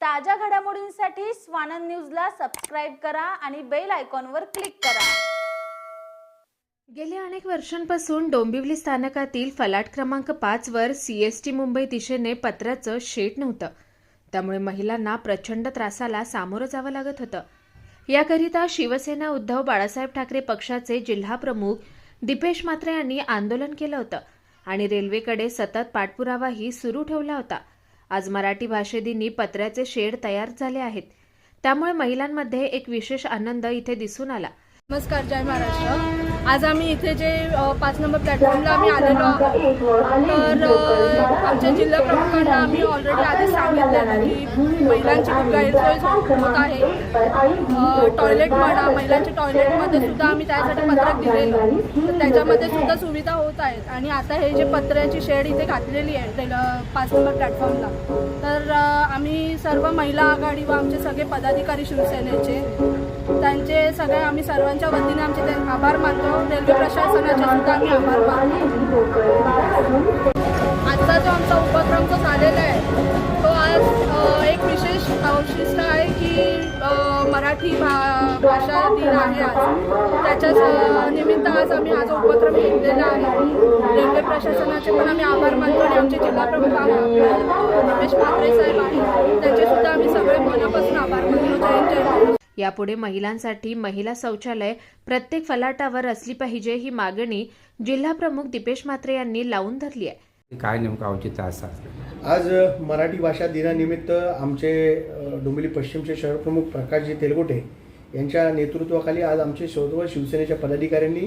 ताज्या घडामोडींसाठी स्वानंद न्यूजला सबस्क्राईब करा आणि बेल आयकॉनवर क्लिक करा. गेल्या अनेक वर्षांपासून डोंबिवली स्थानकातील फलाट क्रमांक पाचवर सी एस सीएसटी मुंबई दिशेने पत्राचं शेट नव्हतं. त्यामुळे महिलांना प्रचंड त्रासाला सामोरं जावं लागत होतं. याकरिता शिवसेना उद्धव बाळासाहेब ठाकरे पक्षाचे जिल्हा प्रमुख मात्रे यांनी आंदोलन केलं होतं आणि रेल्वेकडे सतत पाठपुरावाही सुरू ठेवला होता. आज मराठी भाषेदिनी पत्र्याचे शेड तयार झाले आहेत. त्यामुळे महिलांमध्ये एक विशेष आनंद इथे दिसून आला. नमस्कार जय महाराष्ट्र. आज आम्ही इथे जे पाच नंबर प्लॅटफॉर्मला आम्ही आलेलो आहोत तर आमच्या जिल्हा प्रमुखांना आम्ही ऑलरेडी आधी सांगितलेलं की महिलांची खूप गैरसोय होत आहे. टॉयलेट म्हणा महिलांच्या टॉयलेटमध्ये सुद्धा आम्ही त्यासाठी पत्रक दिलेलं. तर त्याच्यामध्ये सुद्धा सुविधा होत आहेत. आणि आता हे जे पत्र्याची शेड इथे घातलेली आहे पाच नंबर प्लॅटफॉर्मला तर आम्ही सर्व महिला आघाडी व आमचे सगळे पदाधिकारी शिवसेनेचे. त्यांचे सगळे आम्ही सर्वांच्या वतीने आमचे ते आभार मानतो. रेल्वे प्रशासनाचे सुद्धा आम्ही आभार मानतो. आजचा जो आमचा उपक्रम जो झालेला आहे तो आज एक विशेष औशिष्ट आहे की मराठी भा भाषा दिन आहे आज. त्याच्याच निमित्त आज आम्ही हा जो उपक्रम घेतलेला आहे. रेल्वे प्रशासनाचे पण आम्ही आभार मानतो आणि आमचे जिल्हा प्रमुख आहे रमेश म्हात्रे साहेब आहेत. त्यांचे सुद्धा आम्ही सगळे मनापासून आभार मानतो. जय. यापुढे महिलांसाठी महिला शौचालय प्रत्येक फलाटावर असली पाहिजे ही मागणी जिल्हा प्रमुख दीपेश म्हात्रे यांनी लावून धरली आहे. काय नेमकं औचित्य असतात आज मराठी भाषा दिनानिमित्त आमचे डोंबिवली पश्चिमचे शहरप्रमुख प्रकाशजी तेलगोटे यांच्या नेतृत्वाखाली आज आमचे सर्व शिवसेनेच्या पदाधिकाऱ्यांनी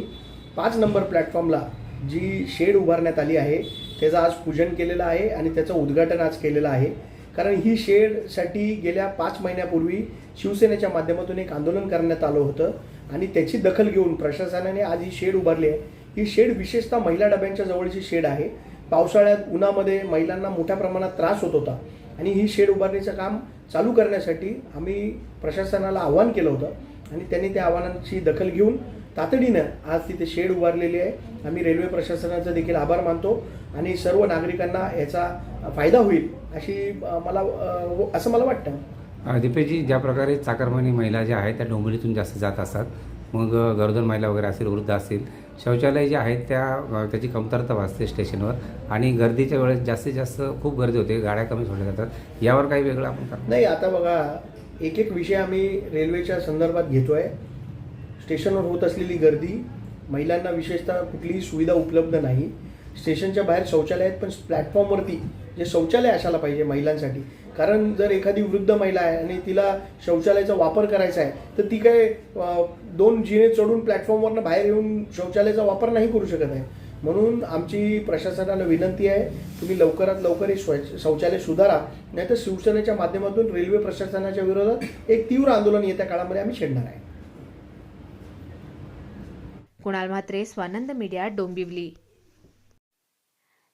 पाच नंबर प्लॅटफॉर्मला जी शेड उभारण्यात आली आहे त्याचं आज पूजन केलेलं आहे आणि त्याचं उद्घाटन आज केलेलं आहे. कारण ही शेडसाठी गेल्या पाच महिन्यापूर्वी शिवसेनेच्या माध्यमातून एक आंदोलन करण्यात आलं होतं आणि त्याची दखल घेऊन प्रशासनाने आज ही शेड उभारली आहे. ही शेड विशेषतः महिला डब्यांच्या जवळची शेड आहे. पावसाळ्यात उन्हामध्ये महिलांना मोठ्या प्रमाणात त्रास होत होता. आणि ही शेड उभारणीचं काम चालू करण्यासाठी आम्ही प्रशासनाला आव्हान केलं होतं. आणि त्यांनी त्या आव्हानांची दखल घेऊन तातडीनं आज तिथे शेड उभारलेली आहे. आम्ही रेल्वे प्रशासनाचा देखील आभार मानतो. आणि सर्व नागरिकांना याचा फायदा होईल अशी मला असं मला वाटतं. दीपेजी ज्या प्रकारे चाकरमानी महिला ज्या आहेत त्या डोंबिवलीतून जास्त जात असतात. मग गरोदर महिला वगैरे असतील वृद्ध असतील शौचालय जे आहेत त्या त्याची कमतरता भासते स्टेशनवर आणि गर्दीच्या वेळेस जास्तीत जास्त खूप गर्दी होते गाड्या कमी सोडल्या जातात. यावर काही वेगळं आपण नाही आता बघा एक एक विषय आम्ही रेल्वेच्या संदर्भात घेतोय. स्टेशनवर होत असलेली गर्दी महिलांना विशेषतः कुठलीही सुविधा उपलब्ध नाही. स्टेशनच्या बाहेर शौचालय आहेत पण प्लॅटफॉर्मवरती जे शौचालय असायला पाहिजे महिलांसाठी. कारण जर एखादी वृद्ध महिला आहे आणि तिला शौचालयाचा वापर करायचा आहे तर ती काय दोन जिने चढून प्लॅटफॉर्मवरनं बाहेर येऊन शौचालयाचा वापर नाही करू शकत आहे. म्हणून आमची प्रशासनाला विनंती आहे तुम्ही लवकरात लवकर हे स्वच्छ शौचालय सुधारा नाहीतर शिवसेनेच्या माध्यमातून रेल्वे प्रशासनाच्या विरोधात एक तीव्र आंदोलन येत्या काळामध्ये आम्ही छेडणार आहे. कुणाल म्हात्रे स्वानंद मीडिया डोंबिवली.